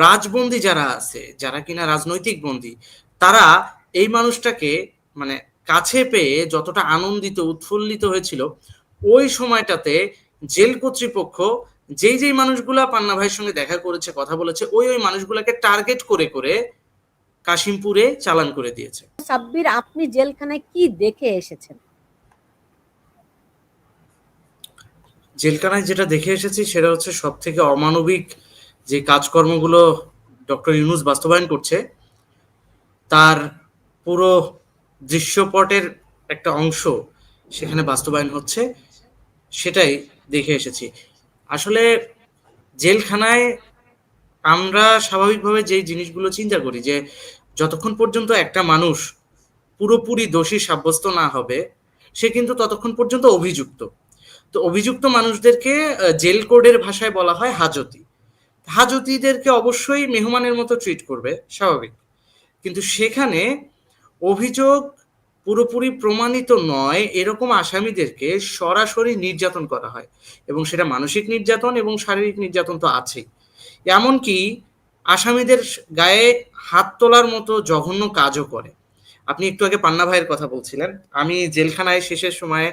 রাজবন্দী যারা আছে যারা কিনা রাজনৈতিক বন্দী তারা এই মানুষটাকে মানে কাছে পেয়ে যতটা আনন্দিত উৎফুল্লিত হয়েছিল ওই সময়টাতে জেল কর্তৃপক্ষ যেই যেই মানুষগুলা পান্না ভাইয়ের সঙ্গে দেখা করেছে কথা বলেছে ওই ওই মানুষগুলাকে টার্গেট করে করে কাশিমপুরে চালান করে দিয়েছে। সাব্বির আপনি জেলখানায় কি দেখে এসেছেন? জেলখানায় যেটা দেখে এসেছি সেটা হচ্ছে সব থেকে অমানবিক যে কাজকর্মগুলো ডক্টর ইউনুস বাস্তবায়ন করছে, তার পুরো দৃশ্যপটের একটা অংশ সেখানে বাস্তবায়ন হচ্ছে, সেটাই দেখে এসেছি। আসলে জেলখানায় আমরা স্বাভাবিকভাবে যে জিনিসগুলো চিন্তা করি, যে যতক্ষণ পর্যন্ত একটা মানুষ পুরোপুরি দোষী সাব্যস্ত না হবে, সে কিন্তু ততক্ষণ পর্যন্ত অভিযুক্ত। তো অভিযুক্ত মানুষদেরকে জেল কোডের ভাষায় বলা হয় হাজতি। হাজতিদেরকে অবশ্যই মেহমানের মতো ট্রিট করবে, স্বাভাবিক। কিন্তু সেখানে অভিযোগ পুরোপুরি প্রমাণিত নয়, এরকম আসামিদেরকে সরাসরি নির্যাতন করা হয়। এবং সেটা মানসিক নির্যাতন এবং শারীরিক নির্যাতন তো আছেই। এমনকি আসামিদের গায়ে হাত তোলার মতো জঘন্য কাজও করে। আপনি একটু আগে পান্না ভাইয়ের কথা বলছিলেন। আমি জেলখানায় শেষের সময়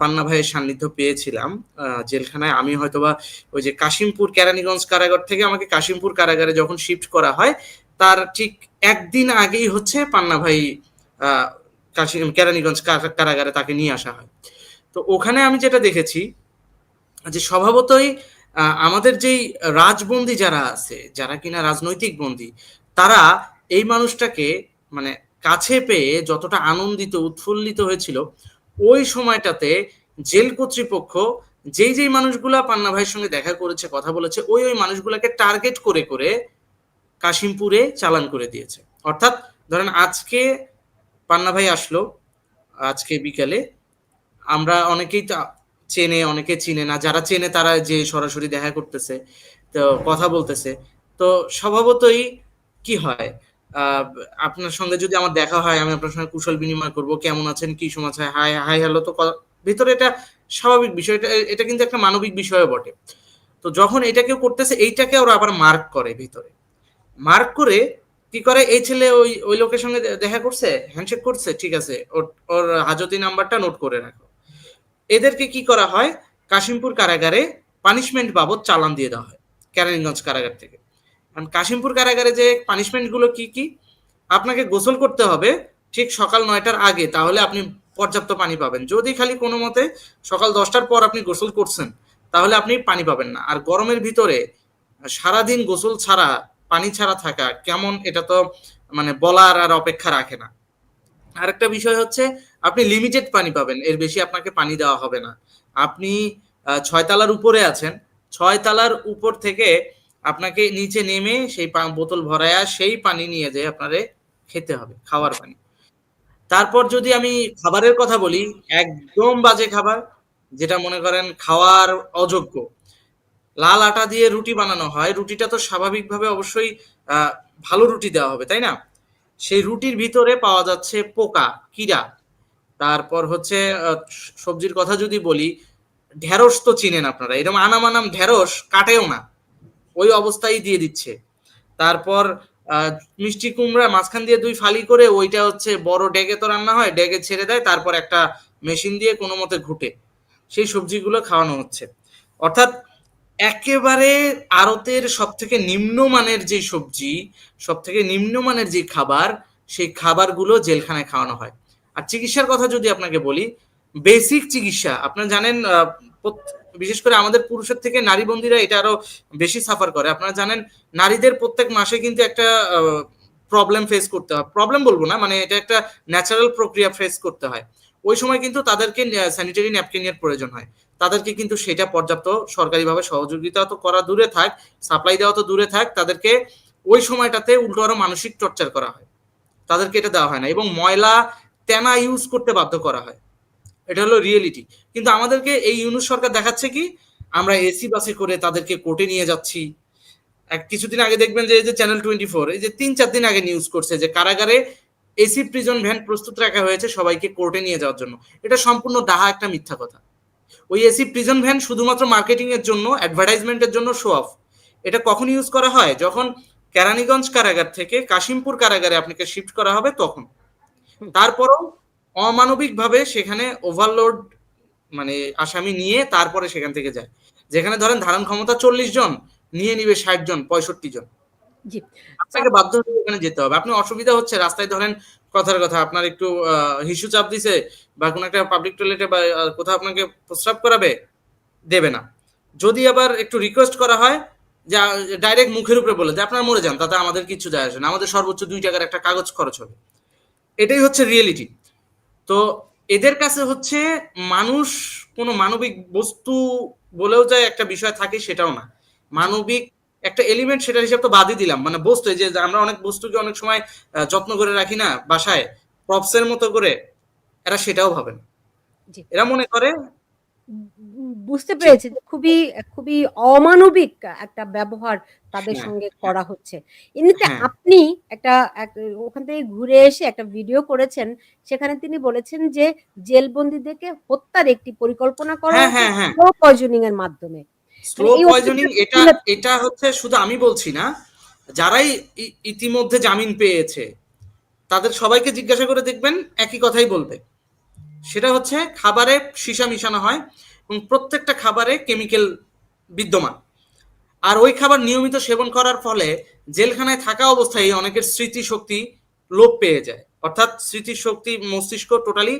পান্না ভাইয়ের সান্নিধ্য পেয়েছিলাম। জেলখানায় আমি হয়তোবা ওই যে কাশিমপুর কেরানীগঞ্জ কারাগার থেকে আমাকে কাশিমপুর কারাগারে যখন শিফট করা হয় তার ঠিক একদিন আগেই হচ্ছে পান্না ভাই আহ, কেরানীগঞ্জ কারাগারে তাকে নিয়ে আসা হয়। তো ওখানে আমি যেটা দেখেছি যে স্বভাবতই আমাদের যেই রাজবন্দী যারা আছে যারা কিনা রাজনৈতিক বন্দী তারা এই মানুষটাকে মানে কাছে পেয়ে যতটা আনন্দিত, উৎফুল্লিত হয়েছিল, ওই সময়টাতে জেল কর্তৃপক্ষ যেই যেই মানুষগুলা পান্না ভাইয়ের সঙ্গে দেখা করেছে, কথা বলেছে, ওই ওই মানুষগুলাকে টার্গেট করে করে কাশিমপুরে চালান করে দিয়েছে। অর্থাৎ ধরেন আজকে পান্না ভাই আসলো, আজকে বিকালে, আমরা অনেকেই চেনে, অনেকে চিনে না, যারা চেনে তারা যে সরাসরি দেখা করতেছে, তো কথা বলতেছে, তো স্বভাবতই কি হয় আপনার সঙ্গে যদি আমার দেখা হয়, আমি আপনার সঙ্গে কুশল বিনিময় করব। কেমন আছেন? কি সমাচার? হাই হাই হ্যালো তো ভিতরে এটা স্বাভাবিক বিষয়, এটা এটা কিন্তু একটা মানবিক বিষয় বটে। তো যখন এটা কেউ করতেছে, এইটাকে ওরা আবার মার্ক করে ভিতরে। মার্ক করে কি করে? এই ছেলে ওই ওই লোকের সঙ্গে দেখা করছে হ্যান্ডশেক করছে, ঠিক আছে, ওর ওর হাজতি নাম্বারটা নোট করে রাখো। এদেরকে কি করা হয়? কাশিমপুর কারাগারে পানিশমেন্ট বাবদ চালান দিয়ে দেওয়া হয়, কেরানীগঞ্জ কারাগার থেকে। কাশিমপুর কারাগারে যে পানিশমেন্টগুলো কি কি আপনাকে গোসল করতে হবে ঠিক সকাল নয়টার আগে তাহলে আপনি পর্যাপ্ত পানি পাবেন। যদি খালি কোনো মতে সকাল দশটার পর আপনি গোসল করছেন তাহলে আপনি পানি পাবেন না। আর গরমের ভিতরে সারাদিন গোসল ছাড়া পানি ছাড়া থাকা কেমন এটা তো মানে বলার আর অপেক্ষা রাখে না। আরেকটা বিষয় হচ্ছে আপনি লিমিটেড পানি পাবেন এর বেশি আপনাকে পানি দেওয়া হবে না। আপনি আহ, ছয় তালার উপরে আছেন ছয় তালার উপর থেকে আপনাকে নিচে নেমে সেই বোতল ভরায়া সেই পানি নিয়ে যেয়ে আপনারে খেতে হবে, খাওয়ার পানি। তারপর যদি আমি খাবারের কথা বলি, একদম বাজে খাবার, যেটা মনে করেন খাওয়ার অযোগ্য। লাল আটা দিয়ে রুটি বানানো হয়, রুটিটা তো স্বাভাবিকভাবে অবশ্যই ভালো রুটি দেওয়া হবে, তাই না? সেই রুটির ভিতরে পাওয়া যাচ্ছে পোকা, কিরা। তারপর হচ্ছে সবজির কথা যদি বলি, ঢেঁড়স তো চিনেন আপনারা এরকম আনামানাম ঢেঁড়স কাটেও না। ওই অবস্থায় দিয়ে দিচ্ছে। তারপর মিষ্টি কুমড়া মাঝখান দিয়ে দুই ফালি করে ওইটা হচ্ছে বড় ডেগে তো রান্না হয় ডেগে ছেড়ে দেয়, তারপর একটা মেশিন দিয়ে কোনো মতে ঘুটে। সেই সবজিগুলো খাওয়ানো হচ্ছে। অর্থাৎ একেবারে আড়তের সব থেকে নিম্নমানের যে সবজি সব থেকে নিম্নমানের যে খাবার, সেই খাবারগুলো জেলখানায় খাওয়ানো হয়। আর চিকিৎসার কথা যদি আপনাকে বলি, বেসিক চিকিৎসা, আপনারা জানেন বিশেষ করে আমাদের পুরুষের থেকে নারী বন্দীরা এটা আরও বেশি সাফার করে। আপনারা জানেন, নারীদের প্রত্যেক মাসে কিন্তু একটা প্রবলেম ফেস করতে হয়। প্রবলেম বলব না মানে এটা একটা ন্যাচারাল প্রক্রিয়া ফেস করতে হয়। ওই সময় কিন্তু তাদেরকে স্যানিটারি ন্যাপকিনের প্রয়োজন হয়। তাদেরকে কিন্তু সেটা পর্যাপ্ত সরকারিভাবে সহযোগিতা তো করা দূরে থাক সাপ্লাই দেওয়া তো দূরে থাক, তাদেরকে ওই সময়টাতে উল্টো আরও মানসিক টর্চার করা হয়। তাদেরকে এটা দেওয়া হয় না এবং ময়লা, তেনা ইউজ করতে বাধ্য করা হয়। এটা হলো রিয়েলিটি কিন্তু আমাদেরকে এই ইউনুস সরকার দেখাচ্ছে কি আমরা এসি বাসে করে তাদেরকে কোর্টে নিয়ে যাচ্ছি। এক কিছুদিন আগে দেখবেন যে এই যে চ্যানেল টোয়েন্টি ফোর এই যে তিন চার দিন আগে নিউজ করছে যে কারাগারে এসি প্রিজন ভ্যান প্রস্তুত রাখা হয়েছে সবাইকে কোর্টে নিয়ে যাওয়ার জন্য। এটা সম্পূর্ণ ডাহা একটা মিথ্যা কথা। ওই এসি প্রিজন ভ্যান শুধুমাত্র মার্কেটিং এর জন্য অ্যাডভার্টাইজমেন্টের জন্য শো অফ এটা কখন ইউজ করা হয়? যখন কেরানীগঞ্জ কারাগার থেকে কাশিমপুর কারাগারে আপনাকে শিফট করা হবে তখন। তারপরও অমানবিকভাবে সেখানে ওভারলোড মানে আসামি নিয়ে তারপরে সেখান থেকে যায়। যেখানে ধরেন ধারণ ক্ষমতা চল্লিশ জন নিয়ে নিবে ষাট জন পঁয়ষট্টি জন। আপনাকে বাধ্য হয়ে ওখানে যেতে হবে। আপনি অসুবিধা হচ্ছে রাস্তায় ধরেন কথার কথা আপনার একটু হিসু চাপ দিছে বা কোনো একটা পাবলিক টয়লেটে বা কোথাও আপনাকে প্রস্রাব করাবে দেবে না। যদি আবার একটু রিকোয়েস্ট করা হয় যে ডাইরেক্ট মুখের উপরে বলে যে আপনারা মরে যান তাতে আমাদের কিছু যায় আসে না। আমাদের সর্বোচ্চ দুই টাকার একটা কাগজ খরচ হবে। এটাই হচ্ছে রিয়েলিটি তো এদের কাছে হচ্ছে মানুষ কোনো মানবিক বস্তু বলেও যায় একটা বিষয় থাকে সেটাও না। মানবিক একটা এলিমেন্ট সেটার হিসাব তো বাদই দিলাম। মানে বস্তু এই যে আমরা অনেক বস্তুকে অনেক সময় যত্ন করে রাখি না বাসায় প্রপসের মতো করে এরা সেটাও ভাবে না। এরা মনে করে বুঝতে পেরেছি যে খুবই খুবই অমানবিক একটা ব্যবহার তাদের হ্যাঁ, সঙ্গে করা হচ্ছে। এমনিতে হ্যাঁ। আপনি একটা ওখান থেকে ঘুরে এসে একটা ভিডিও করেছেন সেখানে তিনি বলেছেন যে জেলবন্দীদেরকে হত্যার একটি পরিকল্পনা করা হ্যাঁ হ্যাঁ হ্যাঁ। পয়জনিং এর মাধ্যমে। স্লো পয়জনিং এটা এটা হচ্ছে শুধু আমি বলছি না যারাই ইতিমধ্যে জামিন পেয়েছে তাদের সবাইকে জিজ্ঞাসা করে দেখবেন একই কথাই বলবে। সেটা হচ্ছে খাবারে সীসা মিশানো হয় এবং প্রত্যেকটা খাবারে কেমিক্যাল বিদ্যমান। আর ওই খাবার নিয়মিত সেবন করার ফলে জেলখানায় থাকা অবস্থায় অনেকের স্মৃতিশক্তি লোপ পেয়ে যায়। অর্থাৎ স্মৃতিশক্তি মস্তিষ্ক টোটালি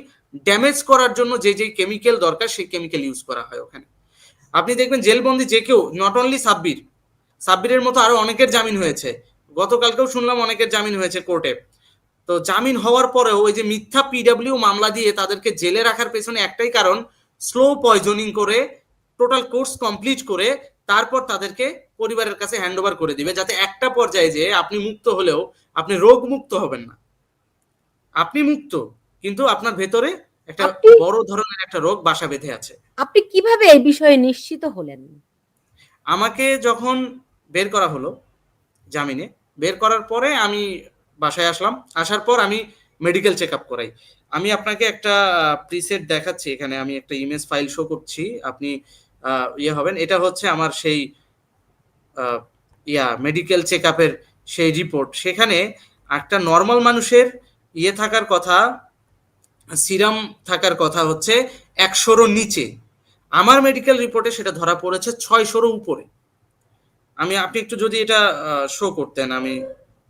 ড্যামেজ করার জন্য যে যে কেমিক্যাল দরকার, সেই কেমিক্যাল ইউজ করা হয় ওখানে। আপনি দেখবেন জেলবন্দি যে কেউ নট অনলি সাব্বির, সাব্বিরের মতো আরও অনেকের জামিন হয়েছে। গতকালকেও শুনলাম অনেকের জামিন হয়েছে কোর্টে। তো জামিন হওয়ার পরেও ওই যে মিথ্যা পিডাব্লিউ মামলা দিয়ে তাদেরকে জেলে রাখার পেছনে একটাই কারণ স্লো পয়জনিং করে টোটাল কোর্স কমপ্লিট করে তারপর তাদেরকে পরিবারের কাছে হ্যান্ড ওভার করে দিবে যাতে একটা পর্যায়ে যে আপনি মুক্ত হলেও আপনি রোগ মুক্ত হবেন না। আপনি মুক্ত কিন্তু আপনার ভেতরে একটা বড় ধরনের একটা রোগ বাসা বেঁধে আছে। আপনি কীভাবে এই বিষয়ে নিশ্চিত হলেন? আমাকে যখন বের করা হলো জামিনে বের করার পরে আমি বাসায় আসলাম। আসার পর আমি মেডিকেল চেক আপ করাই। আমি আপনাকে একটা প্রিসেট দেখাচ্ছি এখানে, আমি একটা ইমেজ ফাইল শো করছি। আপনি ইয়ে হবেন, এটা হচ্ছে আমার সেই ইয়া মেডিকেল চেক আপের সেই রিপোর্ট সেখানে একটা নর্মাল মানুষের ইয়ে থাকার কথা সিরাম থাকার কথা হচ্ছে একশোরও নিচে। আমার মেডিকেল রিপোর্টে সেটা ধরা পড়েছে ছয়শোরও উপরে। আমি, আপনি একটু যদি এটা শো করতেন, আমি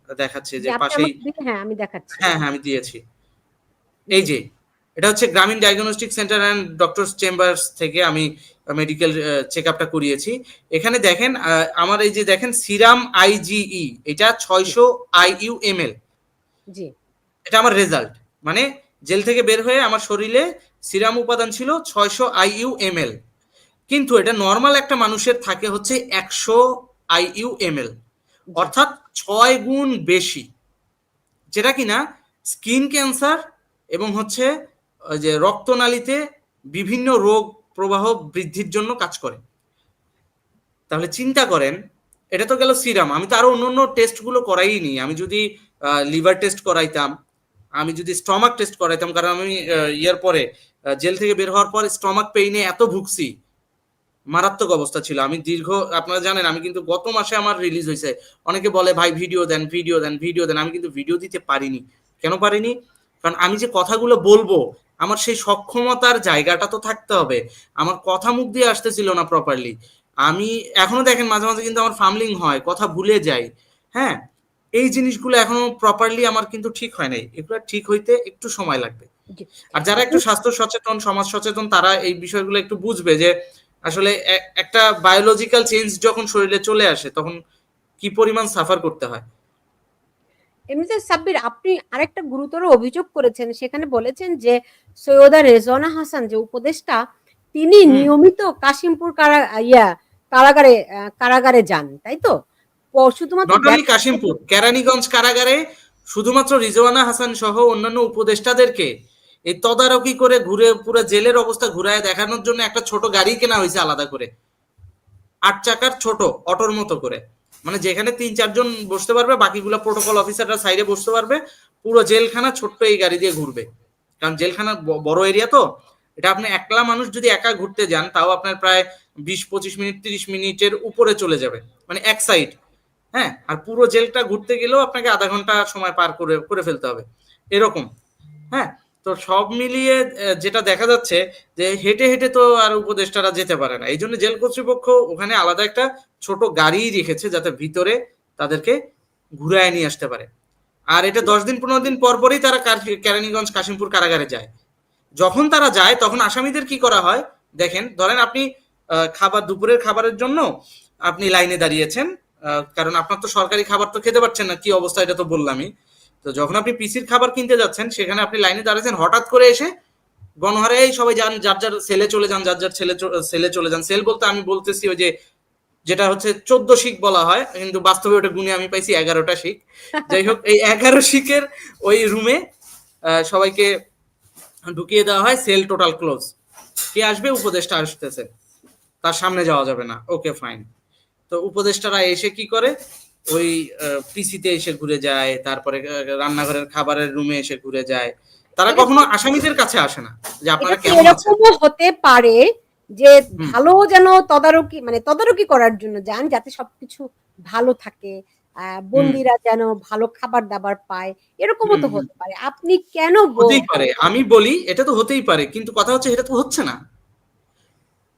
দেখাচ্ছি যে পাশেই হ্যাঁ আমি দেখাচ্ছি। হ্যাঁ হ্যাঁ আমি দিয়েছি। এই যে এটা হচ্ছে Grameen diagnostic centre and doctors chambers থেকে আমি মেডিকেল চেক আপটা করিয়েছি। এখানে দেখেন আমার এই যে দেখেন সিরাম আইজিই এটা ছয়শো আইইউ এমএল জি। এটা আমার রেজাল্ট মানে জেল থেকে বের হয়ে আমার শরীরে সিরাম উপাদান ছিল ছয়শো আইইউ এমএল কিন্তু এটা নর্মাল একটা মানুষের থাকে হচ্ছে একশো আইইউ এমএল অর্থাৎ ছয় গুণ বেশি। যেটা কিনা স্কিন ক্যান্সার এবং হচ্ছে যে রক্তনালীতে বিভিন্ন রোগ প্রবাহ বৃদ্ধির জন্য কাজ করে। তাহলে চিন্তা করেন, এটা তো গেল সিরাম। আমি তো আরও অন্য অন্য টেস্টগুলো করাইনি আমি যদি লিভার টেস্ট করাইতাম, আমি যদি স্টমাক টেস্ট করাইতাম, কারণ আমি ইয়ার পরে জেল থেকে বের হওয়ার পরে স্টমাক পেইনে এত ভুগছি মারাত্মক অবস্থা ছিল। আমি দীর্ঘ আপনারা জানেন আমি কিন্তু গত মাসে আমার রিলিজ হয়েছে। অনেকে বলে ভাই ভিডিও দেন ভিডিও দেন ভিডিও দেন। আমি কিন্তু ভিডিও দিতে পারিনি। কেন পারিনি? কারণ আমি যে কথাগুলো বলব আমার সেই সক্ষমতার জায়গাটা তো থাকতে হবে। আমার কথা মুখ দিয়ে আসতেছিল না প্রপারলি আমি এখনও দেখেন মাঝে মাঝে কিন্তু আমার ফামলিং হয় কথা ভুলে যাই। হ্যাঁ? এই জিনিসগুলো এখনও প্রপারলি আমার কিন্তু ঠিক হয় নাই। এগুলো ঠিক হইতে একটু সময় লাগবে। আর যারা একটু স্বাস্থ্য সচেতন সমাজ সচেতন তারা এই বিষয়গুলো একটু বুঝবে যে আসলে একটা বায়োলজিক্যাল চেঞ্জ যখন শরীরে চলে আসে তখন কি পরিমাণ সাফার করতে হয়? এমনিতে সাব্বির আপনি আরেকটা গুরুতর অভিযোগ করেছেন সেখানে বলেছেন যে সৈয়দা রেজওয়ানা হাসান যে উপদেষ্টা তিনি নিয়মিত কাশিমপুর কারা ইয়া কারাগারে কারাগারে যান তাই তো? শুধুমাত্র কাশিমপুর কেরানীগঞ্জ কারাগারে শুধুমাত্র রিজওয়ানা হাসান সহ অন্যান্য উপদেষ্টাদেরকে এই তদারকি করে ঘুরে, পুরো জেলের অবস্থা ঘুরায় দেখানোর জন্য একটা ছোট গাড়ি কেনা হয়েছে আলাদা করে। আট চাকার ছোট, অটোর মতো করে। মানে যেখানে তিন, চারজন বসতে পারবে, বাকিগুলো প্রোটোকল অফিসাররা সাইডে বসতে পারবে। পুরো জেলখানা ছোট্ট এই গাড়ি দিয়ে ঘুরবে। কারণ জেলখানা বড় এরিয়া তো। এটা আপনি একলা মানুষ যদি একা ঘুরতে যান, তাও আপনার প্রায় বিশ, পঁচিশ মিনিট, তিরিশ মিনিটের উপরে চলে যাবে। মানে এক সাইড হ্যাঁ? আর পুরো জেলটা ঘুরতে গেলেও আপনাকে আধা ঘণ্টা সময় পার করে করে ফেলতে হবে। এরকম। হ্যাঁ? তো সব মিলিয়ে যেটা দেখা যাচ্ছে যে হেঁটে হেঁটে তো আর উপদেষ্টারা যেতে পারে না। এই জন্য জেল কর্তৃপক্ষ ওখানে আলাদা একটা ছোট গাড়ি রেখেছে যাতে ভিতরে তাদেরকে ঘুরায় নিয়ে আসতে পারে। আর এটা দশ দিন, পনেরো দিন পর পরই তারা কার- কেরানীগঞ্জ, কাশিমপুর কারাগারে যায়। যখন তারা যায়, তখন আসামিদের কি করা হয়? দেখেন, ধরেন আপনি খাবার, দুপুরের খাবারের জন্য আপনি লাইনে দাঁড়িয়েছেন কারণ আপনার তো সরকারি খাবার তো খেতে পারছেন না, কি অবস্থা এটা তো বললামই। তো যখন আপনি পিসির খাবার কিনতে যাচ্ছেন, সেখানে আপনি লাইনে দাঁড়িয়েছেন হঠাৎ করে এসে গণহারে এই সবাই যান, যার যার সেলে চলে যান, যার যার ছেলে সেলে চলে যান। সেল বলতে আমি বলতেছি ওই যে, যেটা হচ্ছে চোদ্দ শিখ বলা হয়, কিন্তু বাস্তবে ওটা গুণে আমি পাইছি এগারোটা শিখ। যাই হোক, এই এগারো শিখের ওই রুমে সবাইকে ঢুকিয়ে দেওয়া হয় সেল টোটাল ক্লোজ। কে আসবে? উপদেষ্টা আসতেছে। তার সামনে যাওয়া যাবে না। Okay, fine. তো উপদেষ্টারা এসে কি করে? ওই পিসিতে এসে ঘুরে যায় তারপরে রান্নাঘরের খাবারের রুমে এসে ঘুরে যায়। তারা কখনো আসামিদের কাছে আসে না যে আপনারা কেমন এরকমও হতে পারে যে ভালো যেন তদারকি মানে তদারকি করার জন্য যান যাতে সবকিছু ভালো থাকে বন্দিরা যেন ভালো খাবার দাবার পায় এরকমও তো। হতে পারে। আপনি কেন হতেই পারে আমি বলি এটা তো হতেই পারে কিন্তু কথা হচ্ছে এটা তো হচ্ছে না।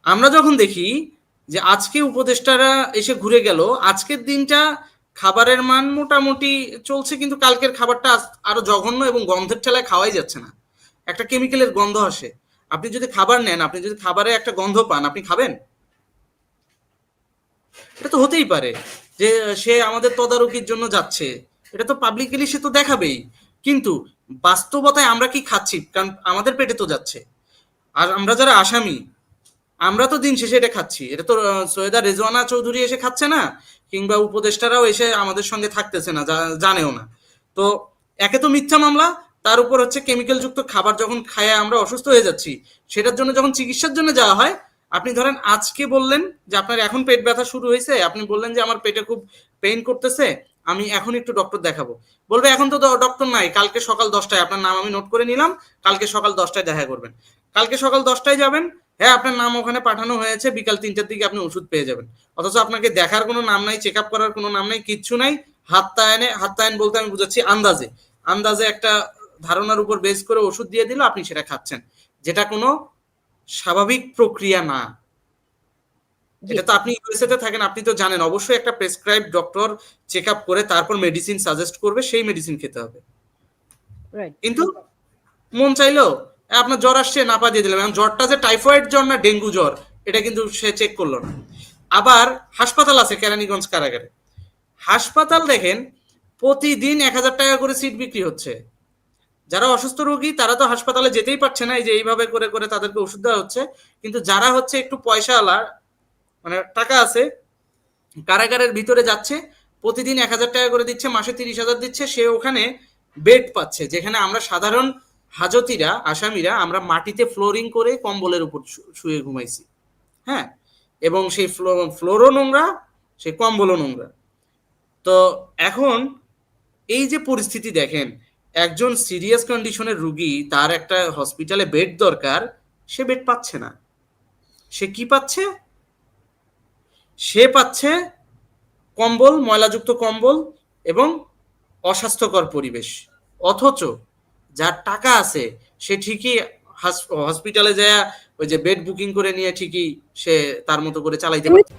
আমরা যখন দেখি যে আজকে উপদেষ্টারা এসে ঘুরে গেল আজকের দিনটা খাবারের মান মোটামুটি চলছে, কিন্তু কালকের খাবারটা আরও জঘন্য এবং গন্ধের ঠেলায় খাওয়াই যাচ্ছে না। একটা কেমিক্যালের গন্ধ আসে। আপনি যদি খাবার নেন, আপনি যদি খাবারে একটা গন্ধ পান, আপনি খাবেন? এটা তো হতেই পারে যে, সে আমাদের তদারকির জন্য যাচ্ছে। এটা তো পাবলিকলি সে তো দেখাবেই। কিন্তু বাস্তবতায় আমরা কি খাচ্ছি? কারণ আমাদের পেটে তো যাচ্ছে। আর আমরা যারা আসামি, আমরা তো দিন শেষে এটা খাচ্ছি। এটা তো সৈয়দা রেজওয়ানা চৌধুরী এসে খাচ্ছে না? কিংবা উপদেষ্টারাও এসে আমাদের সঙ্গে থাকতেছে না জানেও না। তো একে তো মিথ্যা মামলা, তার উপর হচ্ছে কেমিক্যাল যুক্ত খাবার যখন খায় আমরা অসুস্থ হয়ে যাচ্ছি, সেটার জন্য যখন চিকিৎসার জন্য যাওয়া হয়, আপনি ধরেন আজকে বললেন যে আপনার এখন পেট ব্যথা শুরু হয়েছে, আপনি বললেন যে আমার পেটে খুব পেইন করতেছে, আমি এখন একটু ডক্টর দেখাবো। বলবে এখন তো ডক্টর নাই, কালকে সকাল দশটায়, আপনার নাম আমি নোট করে নিলাম, কালকে সকাল দশটায় দেখা করবেন। কালকে সকাল দশটায় যাবেন হ্যাঁ আপনার নাম ওখানে পাঠানো হয়েছে বিকাল তিনটার দিকে আপনি ওষুধ পেয়ে যাবেন। অথচ আপনাকে দেখার কোনো নাম নাই চেক আপ করার কোনো নাম নাই কিচ্ছু নাই। হাত তায়নে হাত তায়ন বলতে আমি বুঝাচ্ছি আন্দাজে। আন্দাজে একটা ধারণার উপর বেস করে ওষুধ দিয়ে দিল আপনি সেটা খাচ্ছেন। যেটা কোনো স্বাভাবিক প্রক্রিয়া না। এটা তো আপনি ইউএসএ তে থাকেন আপনি তো জানেন অবশ্যই একটা প্রেসক্রাইব ডক্টর চেক আপ করে তারপর মেডিসিন সাজেস্ট করবে সেই মেডিসিন খেতে হবে. কিন্তু মন চাইলো এ, আপনার জ্বর আসছে, নাপা দিয়ে দিলাম। জ্বরটা যে টাইফয়েড জ্বর না, ডেঙ্গু জ্বর, এটা কিন্তু সে চেক করল না। আবার হাসপাতাল আছে, কেরানীগঞ্জ কারাগারে। হাসপাতাল দেখেন, প্রতিদিন এক হাজার টাকা করে সিট বিক্রি হচ্ছে। যারা অসুস্থ রোগী, তারা তো হাসপাতালে যেতেই পারছে না, এই যে এইভাবে করে করে তাদেরকে ওষুধ দেওয়া হচ্ছে। কিন্তু যারা হচ্ছে একটু পয়সাওয়ালা মানে টাকা আছে, কারাগারের ভিতরে যাচ্ছে, প্রতিদিন এক হাজার টাকা করে দিচ্ছে, মাসে তিরিশ হাজার দিচ্ছে, সে ওখানে বেড পাচ্ছে, যেখানে আমরা সাধারণ হাজতিরা, আসামিরা আমরা মাটিতে ফ্লোরিং করে কম্বলের উপর শুয়ে ঘুমাইছি। হ্যাঁ? এবং সেই ফ্লোরও নোংরা, সেই কম্বলও নোংরা। তো এখন এই যে পরিস্থিতি দেখেন, একজন সিরিয়াস কন্ডিশনের রুগী, তার একটা হসপিটালে বেড দরকার, সে বেড পাচ্ছে না। সে কি পাচ্ছে? সে পাচ্ছে কম্বল, ময়লাযুক্ত কম্বল এবং অস্বাস্থ্যকর পরিবেশ। অথচ যার টাকা আছে সে ঠিকই হাস- হসপিটালে যায় ওই যে বেড বুকিং করে নিয়ে ঠিকই সে তার মতো করে চালাইতে পারছে